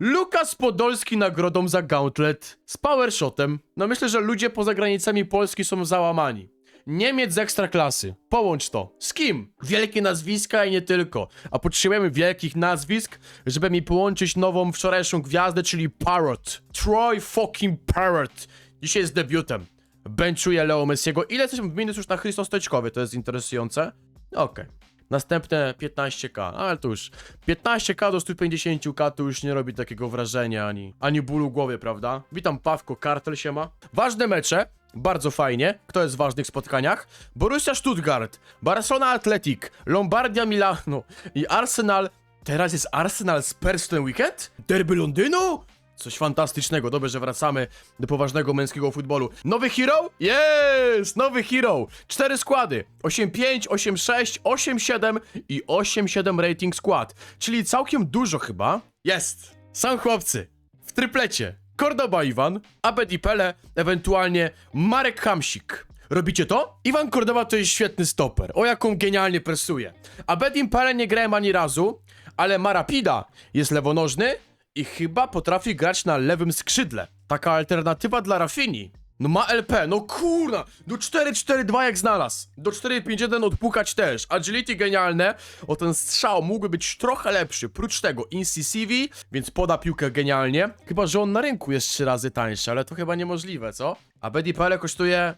Lukas Podolski nagrodą za Gauntlet z Powershotem. No myślę, że ludzie poza granicami Polski są załamani. Niemiec z ekstraklasy. Połącz to. Z kim? Wielkie nazwiska i nie tylko. A potrzebujemy wielkich nazwisk, żeby mi połączyć nową wczorajszą gwiazdę, czyli Parrot. Troy fucking Parrot. Dzisiaj jest debiutem. Benchuje Leo Messiego. Ile jesteśmy w minus już na Christo Steczkowie? To jest interesujące. Okej. Następne 15k, ale to już 15k do 150k to już nie robi takiego wrażenia ani, ani bólu głowy, prawda? Witam Pawko, kartel się ma. Ważne mecze, bardzo fajnie. Kto jest w ważnych spotkaniach? Borussia Stuttgart, Barcelona Athletic, Lombardia Milano i Arsenal. Teraz jest Arsenal Spurs ten weekend? Derby Londynu? Coś fantastycznego, dobrze, że wracamy do poważnego męskiego futbolu. Nowy hero? Jest! Nowy hero! Cztery składy. 8-5, 8-6, 8-7 i 8-7 rating skład. Czyli całkiem dużo chyba. Jest! Są chłopcy. W tryplecie. Kordoba Iwan, Abed Pele, ewentualnie Marek Hamsik. Robicie to? Iwan Kordoba to jest świetny stoper. O jaką genialnie presuje. Abed Pele nie grałem ani razu, ale Marapida jest lewonożny i chyba potrafi grać na lewym skrzydle. Taka alternatywa dla Rafini. No ma LP, no kurna, do 4-4-2 jak znalazł. Do 4-5-1 odpukać też. Agility genialne, o ten strzał mógłby być trochę lepszy. Prócz tego incisive, więc poda piłkę genialnie. Chyba, że on na rynku jest 3 razy tańszy, ale to chyba niemożliwe, co? A Bedi Pele kosztuje...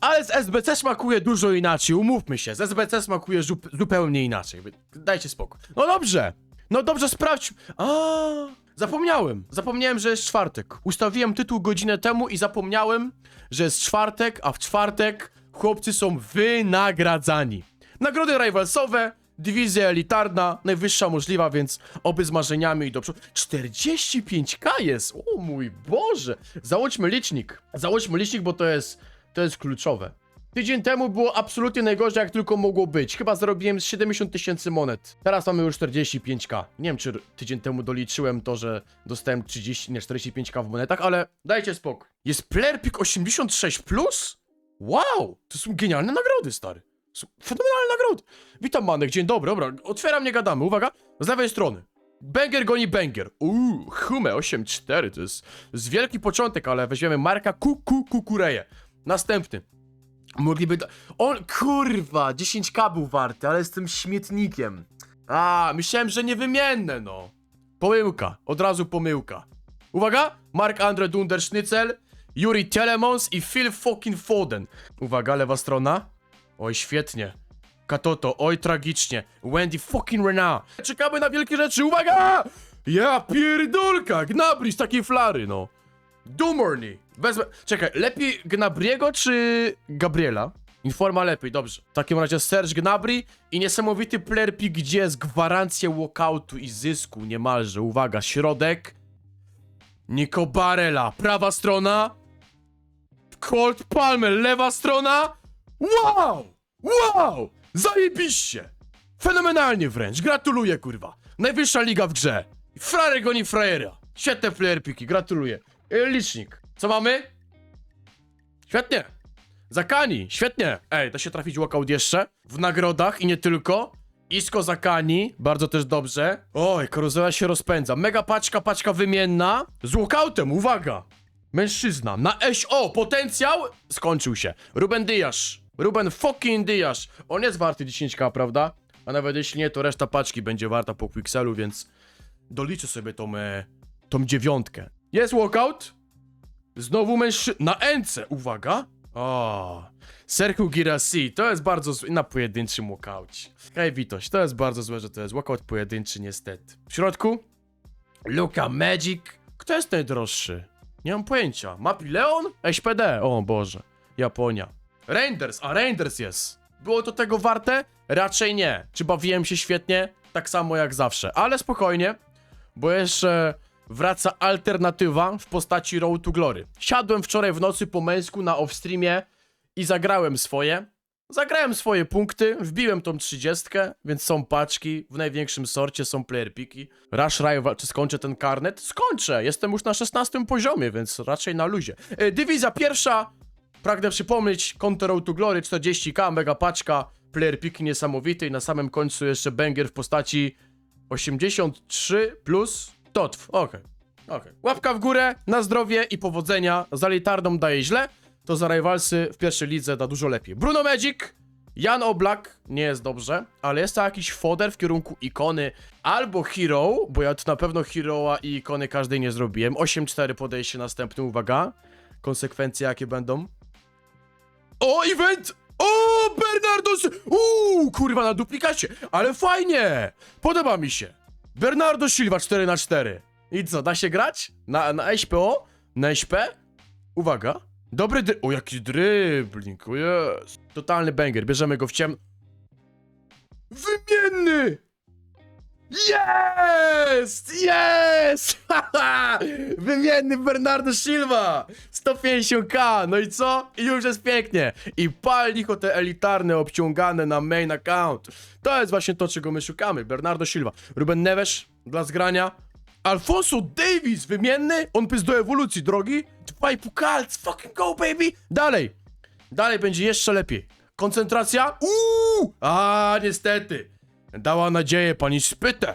Ale z SBC smakuje dużo inaczej, umówmy się. Z SBC smakuje zup zupełnie inaczej. Dajcie spokój. No dobrze. No dobrze, sprawdź. A, zapomniałem. Zapomniałem, że jest czwartek. Ustawiłem tytuł godzinę temu i zapomniałem, że jest czwartek, a w czwartek chłopcy są wynagradzani. Nagrody rivalsowe, dywizja elitarna, najwyższa możliwa, więc oby z marzeniami i do przodu. 45k jest! O mój Boże! Załóżmy licznik. Załóżmy licznik, bo to jest, to jest kluczowe. Tydzień temu było absolutnie najgorzej, jak tylko mogło być. Chyba zarobiłem z 70 tysięcy monet. Teraz mamy już 45k. Nie wiem, czy tydzień temu doliczyłem to, że dostałem 30, nie 45k w monetach, ale dajcie spokój. Jest Player Pick 86+? Plus? Wow! To są genialne nagrody, stary. Są fenomenalne nagrody. Witam, Manek, dzień dobry, dobra. Otwieram, nie gadamy. Uwaga, z lewej strony. Banger goni banger. Uuu, Hume 8-4, to jest, to jest wielki początek, ale weźmiemy Marka Kuku Kukureje. Następny. Mogliby. On, kurwa, 10k był warty, ale jestem śmietnikiem. A, myślałem, że niewymienne, no. Pomyłka, od razu pomyłka. Uwaga, Mark Andre Dunder Schnitzel, Yuri Telemons i Phil fucking Foden. Uwaga, lewa strona. Oj, świetnie. Katoto, oj, tragicznie. Wendy fucking Renard. Czekamy na wielkie rzeczy, uwaga! Ja pierdolka, Gnabry z takiej flary, no. Dumorny. Wezmę. Czekaj, lepiej Gnabriego czy Gabriela? Informa lepiej, dobrze. W takim razie Serge Gnabry i niesamowity player pick, gdzie jest gwarancja walkoutu i zysku niemalże. Uwaga, środek. Nico Barella, prawa strona. Colt Palmer, lewa strona. Wow! Wow! Zajebiście! Fenomenalnie wręcz, gratuluję kurwa. Najwyższa liga w grze. Frajer goni frajera. Świetne player gratuluję. E, Licznik. Co mamy? Świetnie. Zakani, świetnie. Ej, da się trafić walkout jeszcze? W nagrodach i nie tylko. Isko Zakani, bardzo też dobrze. Oj, karuzela się rozpędza. Mega paczka, paczka wymienna. Z walkoutem, uwaga. Mężczyzna, na eś, o, potencjał skończył się. Ruben Diasz. Ruben fucking Diasz. On jest warty 10k, prawda? A nawet jeśli nie, to reszta paczki będzie warta po Quixelu, więc doliczę sobie tą, e, tą dziewiątkę. Jest walkout. Znowu mężczyzna. Na ence, uwaga. O, Sergio Girassi, to jest bardzo złe. Na pojedynczym walkoucie. Hej, Witoś, to jest bardzo złe, że to jest walkout pojedynczy, niestety. W środku? Luka Magic. Kto jest najdroższy? Nie mam pojęcia. Mapi Leon? SPD. O Boże. Japonia. Reinders, a Reinders jest. Było to tego warte? Raczej nie. Czy bawiłem się świetnie? Tak samo jak zawsze. Ale spokojnie, bo jeszcze wraca alternatywa w postaci Road to Glory. Siadłem wczoraj w nocy po męsku na offstreamie i zagrałem swoje. Zagrałem swoje punkty, wbiłem tą trzydziestkę, więc są paczki, w największym sorcie są player piki. Rush Rival, czy skończę ten karnet? Skończę, jestem już na 16 poziomie, więc raczej na luzie. E, dywizja pierwsza, pragnę przypomnieć, konto Road to Glory 40k, mega paczka, player piki niesamowity i na samym końcu jeszcze banger w postaci 83 plus Totw, okej. Okej. Łapka w górę, na zdrowie i powodzenia. Za Litardą daje źle, to za Rivalsy w pierwszej lidze da dużo lepiej. Bruno Magic, Jan Oblak, nie jest dobrze, ale jest to jakiś foder w kierunku ikony albo hero, bo ja tu na pewno heroa i ikony każdej nie zrobiłem. 8-4 podejście następne, uwaga. Konsekwencje jakie będą? O, event! O, Bernardo! Uuu, kurwa, na duplikacie, ale fajnie! Podoba mi się. Bernardo Silva 4 na 4 I co, da się grać? Na, na SPO? Na SP? Uwaga. Dobry dry... O, jaki dribbling, o jest. Totalny banger, bierzemy go w ciem... Wymienny! Jest! Jest! Haha! Wymienny Bernardo Silva! 150k, no i co? I już jest pięknie. I palnik o te elitarne, obciągane na main account. To jest właśnie to, czego my szukamy. Bernardo Silva. Ruben Neves dla zgrania. Alfonso Davis, wymienny? On jest do ewolucji, drogi. Dwaj pukalc, fucking go, baby! Dalej. Dalej będzie jeszcze lepiej. Koncentracja? Uuu! A, niestety. Dała nadzieję pani Spytę.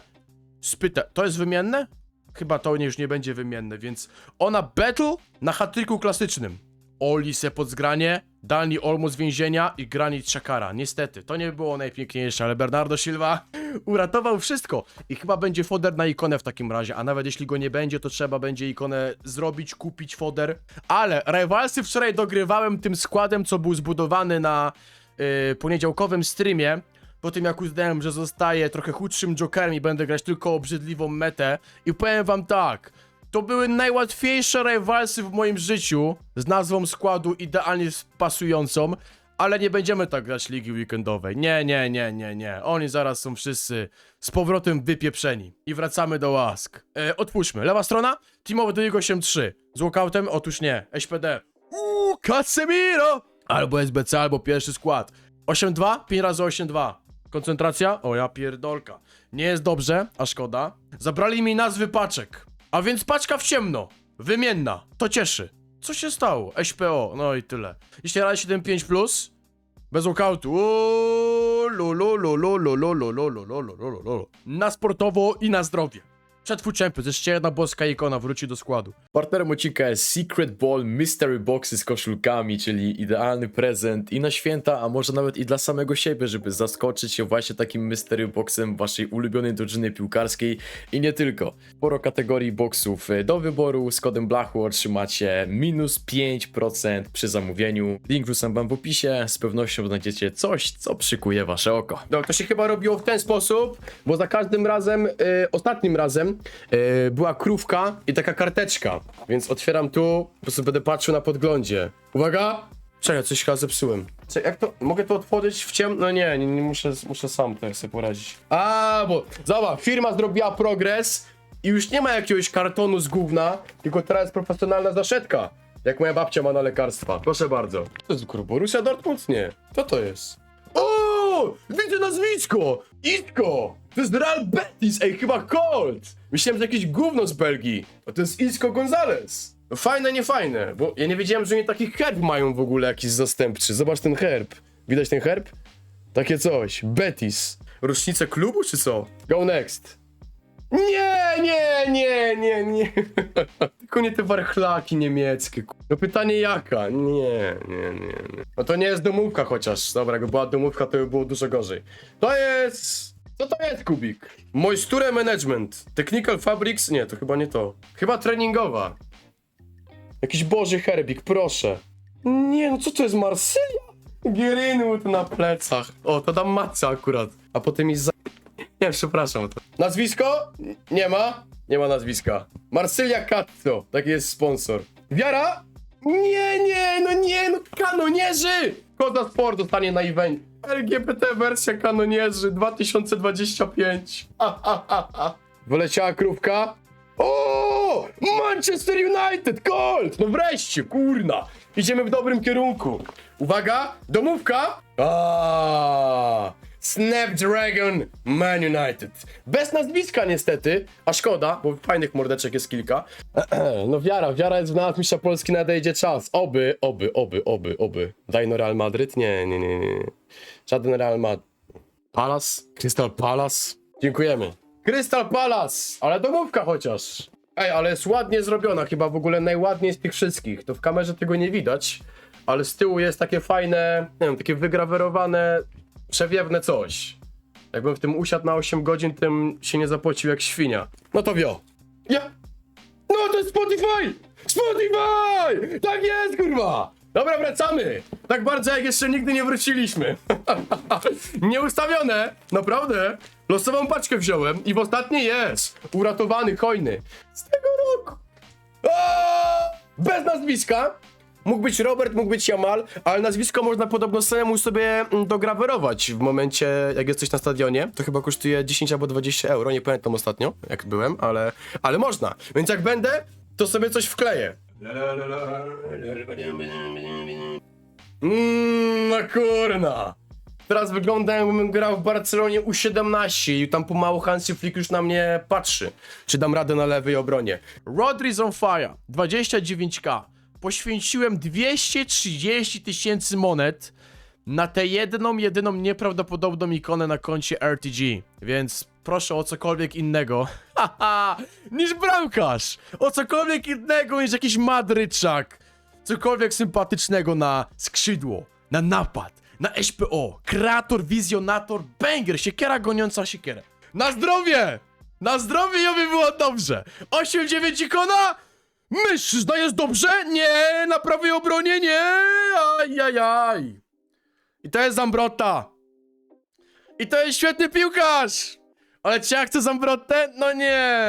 Spytę. To jest wymienne? Chyba to już nie będzie wymienne, więc ona battle na hatryku klasycznym. Olise pod zgranie, Dani Olmo z więzienia i Granit Czakara. Niestety, to nie było najpiękniejsze, ale Bernardo Silva uratował wszystko. I chyba będzie foder na ikonę w takim razie, a nawet jeśli go nie będzie, to trzeba będzie ikonę zrobić, kupić foder. Ale Rivalsy wczoraj dogrywałem tym składem, co był zbudowany na yy, poniedziałkowym streamie. Po tym jak uznałem, że zostaję trochę chudszym jokerem i będę grać tylko obrzydliwą metę. I powiem wam tak, to były najłatwiejsze rivalsy w moim życiu z nazwą składu idealnie pasującą, ale nie będziemy tak grać ligi weekendowej. Nie, nie, nie, nie, nie. Oni zaraz są wszyscy z powrotem wypieprzeni. I wracamy do łask. E, otwórzmy. Lewa strona, Teamowy do 8-3. Z walkoutem? Otóż nie. SPD. Uuu, Casemiro! Albo SBC, albo pierwszy skład. 8-2, 5 razy 8-2. Koncentracja? O ja pierdolka. Nie jest dobrze, a szkoda. Zabrali mi nazwy paczek. A więc paczka w ciemno. Wymienna. To cieszy. Co się stało? SPO. No i tyle. Jeśli raz 75 plus, bez okautu. Na sportowo i na zdrowie. Przetwór Champions. Jeszcze jedna boska ikona wróci do składu. Partnerem odcinka jest Secret Ball Mystery Boxy z koszulkami, czyli idealny prezent i na święta, a może nawet i dla samego siebie, żeby zaskoczyć się właśnie takim Mystery Boxem waszej ulubionej drużyny piłkarskiej i nie tylko. Sporo kategorii boxów e, do wyboru, z kodem Blachu otrzymacie minus 5% przy zamówieniu. Link wrzucam wam w opisie, z pewnością znajdziecie coś, co przykuje wasze oko. No, to się chyba robiło w ten sposób, bo za każdym razem, y, ostatnim razem, y, była krówka i taka karteczka. Więc otwieram tu, po prostu będę patrzył na podglądzie. Uwaga! Czekaj, coś chyba zepsułem. Czekaj, jak to, mogę to otworzyć w ciemno? No nie, nie, nie muszę, muszę sam tutaj sobie poradzić. A, bo, zobacz, firma zrobiła progres i już nie ma jakiegoś kartonu z gówna, tylko teraz profesjonalna zaszetka. Jak moja babcia ma na lekarstwa. Proszę bardzo. To jest kurwa, Borussia Dortmund? Nie. Co to jest? O! Widzę nazwisko! Isco! To jest Real Betis, ej, chyba Colt! Myślałem, że jakieś gówno z Belgii. A to jest Isco Gonzalez. No fajne, nie fajne, bo ja nie wiedziałem, że oni taki herb mają w ogóle jakiś zastępczy. Zobacz ten herb. Widać ten herb? Takie coś. Betis. Rocznicę klubu, czy co? Go next. Nie, nie, nie, nie, nie. Tylko nie te warchlaki niemieckie. ku- No pytanie jaka? Nie, nie, nie, nie. No to nie jest domówka chociaż. Dobra, jakby była domówka, to by było dużo gorzej. To jest... Co to jest, Kubik? Moisture Management. Technical Fabrics? Nie, to chyba nie to. Chyba treningowa. Jakiś boży herbik, proszę. Nie, no co to jest, Marsylia? Greenwood na plecach. O, to dam matce akurat. A potem mi za... Nie, przepraszam. Nazwisko? Nie ma. Nie ma nazwiska. Marsylia Catto. Taki jest sponsor. Wiara? Nie, nie, no nie, no kanonierzy! Koda Sport dostanie na event. LGBT wersja kanonierzy 2025. Ha, ha, ha, ha. Wyleciała krówka. O! Manchester United! Colt! No wreszcie, kurna! Idziemy w dobrym kierunku. Uwaga, domówka! A, Snapdragon Man United. Bez nazwiska niestety, a szkoda, bo fajnych mordeczek jest kilka. No wiara, wiara jest w nas, mistrza Polski nadejdzie czas. Oby, oby, oby, oby, oby. Dajno Real Madryt? Nie, nie, nie, nie. Żaden Real Madryt. Palace? Crystal Palace? Dziękujemy. Crystal Palace! Ale domówka chociaż. Ej, ale jest ładnie zrobiona, chyba w ogóle najładniej z tych wszystkich. To w kamerze tego nie widać, ale z tyłu jest takie fajne, nie wiem, takie wygrawerowane, przewiewne coś. Jakbym w tym usiadł na 8 godzin, tym się nie zapłacił jak świnia. No to wio. Ja. No to jest Spotify! Spotify! Tak jest, kurwa! Dobra, wracamy! Tak bardzo jak jeszcze nigdy nie wróciliśmy. Nieustawione, naprawdę. Losową paczkę wziąłem i w ostatniej jest. Uratowany, hojny. Z tego roku. Aaaa! Bez nazwiska. Mógł być Robert, mógł być Jamal, ale nazwisko można podobno samemu sobie mm, dograwerować w momencie, jak jesteś na stadionie. To chyba kosztuje 10 albo 20 euro, nie pamiętam ostatnio, jak byłem, ale, ale można. Więc jak będę, to sobie coś wkleję. Mmm, no kurna. Teraz wygląda jakbym grał w Barcelonie U17 i tam pomału Hansi Flick już na mnie patrzy. Czy dam radę na lewej obronie. Rodri's on fire. 29k. Poświęciłem 230 tysięcy monet na tę jedną, jedyną nieprawdopodobną ikonę na koncie RTG. Więc proszę o cokolwiek innego. Haha, niż bramkarz. O cokolwiek innego niż jakiś Madryczak. Cokolwiek sympatycznego na skrzydło, na napad, na SPO, kreator, wizjonator, banger, siekiera goniąca siekierę. Na zdrowie! Na zdrowie i było dobrze! 8-9 ikona? Mężczyzna jest dobrze? Nie! Na prawej obronie nie! Ajajaj! I to jest Zambrota! I to jest świetny piłkarz! Ale czy ja chcę Zambrotę? No nie,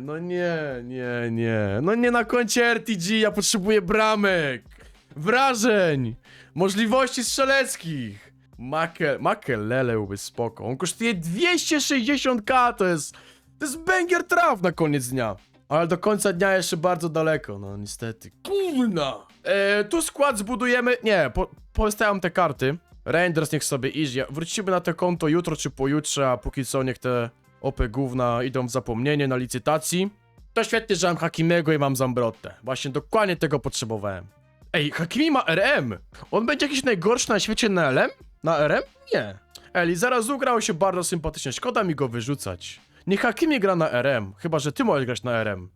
no nie, nie, nie. No nie na koncie RTG, ja potrzebuję bramek, wrażeń, możliwości strzeleckich. Makel, Makelele byłby spoko. On kosztuje 260k, to jest, to jest banger traf na koniec dnia. Ale do końca dnia jeszcze bardzo daleko, no niestety. Kurna! E, tu skład zbudujemy, nie, po, postawiam te karty. Renders niech sobie idzie. Wrócimy na to konto jutro czy pojutrze, a póki co niech te OP gówna idą w zapomnienie na licytacji. To świetnie, że mam Hakimego i mam Zambrotę. Właśnie dokładnie tego potrzebowałem. Ej, Hakimi ma RM! On będzie jakiś najgorszy na świecie na LM? Na RM? Nie. Eli, zaraz ugrał się bardzo sympatycznie, szkoda mi go wyrzucać. Nie Hakimi gra na RM, chyba że ty możesz grać na RM.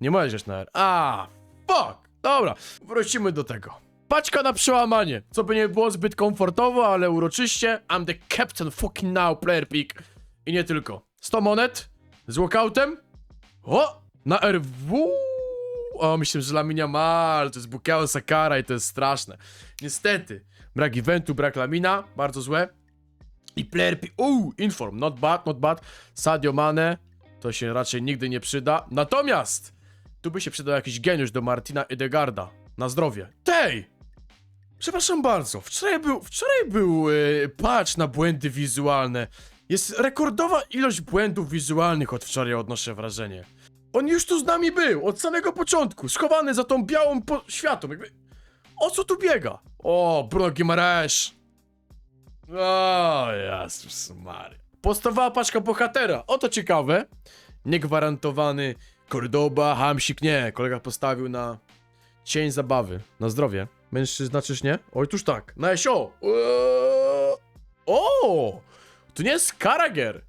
Nie możesz grać na RM. A, fuck! Dobra, wrócimy do tego. Paczka na przełamanie, co by nie było zbyt komfortowo, ale uroczyście. I'm the captain fucking now, player pick. I nie tylko. 100 monet z walkoutem. O! Na RW! O, myślę, że Laminia Mal, to jest Bukeo Sakara i to jest straszne. Niestety, brak eventu, brak Lamina, bardzo złe. I player uuu, inform, not bad, not bad. Sadio Mane, to się raczej nigdy nie przyda. Natomiast, tu by się przydał jakiś geniusz do Martina Edegarda. Na zdrowie. Tej! Przepraszam bardzo, wczoraj był, wczoraj był yy, patch na błędy wizualne. Jest rekordowa ilość błędów wizualnych od wczoraj, odnoszę wrażenie. On już tu z nami był, od samego początku, schowany za tą białą po- światą, jakby... O co tu biega? O, Bruno Guimaraes. O, Jezus Mary. Postawała paczka bohatera, oto ciekawe. Niegwarantowany Cordoba, Hamsik, nie, kolega postawił na cień zabawy, na zdrowie. Mężczyzna czyż nie? Oj, tuż tak, na SO. Eee, O! To nie jest Karager.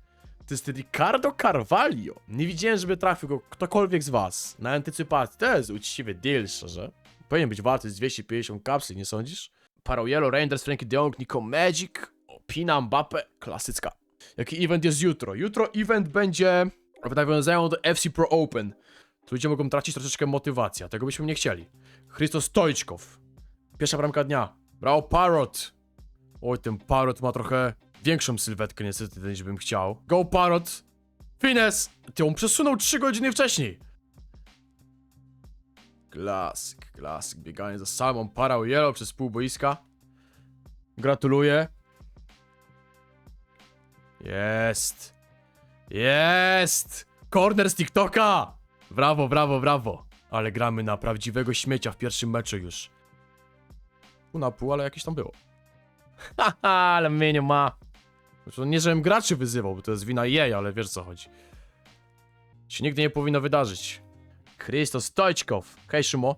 To jest Ricardo Carvalho. Nie widziałem, żeby trafił go ktokolwiek z was. Na antycypacji. To jest uczciwy deal, szczerze. Powinien być warty z 250 kapsli, nie sądzisz? Parojelo, Rangers, Frankie de Jong, Nico Magic, Pina, Mbappe, klasycka. Jaki event jest jutro? Jutro event będzie w nawiązaniu do FC Pro Open. Tu ludzie mogą tracić troszeczkę motywacji, a tego byśmy nie chcieli. Christos Stojczkow. Pierwsza bramka dnia. Brawo Parrot. Oj, ten Parrot ma trochę większą sylwetkę niestety niż bym chciał. Go Parrot! Fines! Ty on przesunął 3 godziny wcześniej. Klasyk, klasyk. Bieganie za samą parą yellow przez pół boiska. Gratuluję. Jest. Jest! Corner z TikToka! Brawo, brawo, brawo. Ale gramy na prawdziwego śmiecia w pierwszym meczu już. Pół na pół, ale jakieś tam było. Haha, ale mnie nie ma. Znaczy, nie, żebym graczy wyzywał, bo to jest wina jej, ale wiesz co chodzi. Się nigdy nie powinno wydarzyć. Christos Stojczkow. Hej, Szymo.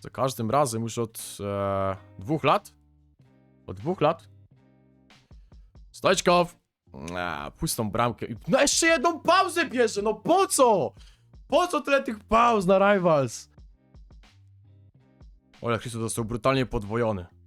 Za każdym razem już od e, dwóch lat? Od dwóch lat? Stojczkow! A, pustą bramkę. No jeszcze jedną pauzę bierze, no po co? Po co tyle tych pauz na Rivals? Ole, Chrisu został brutalnie podwojony.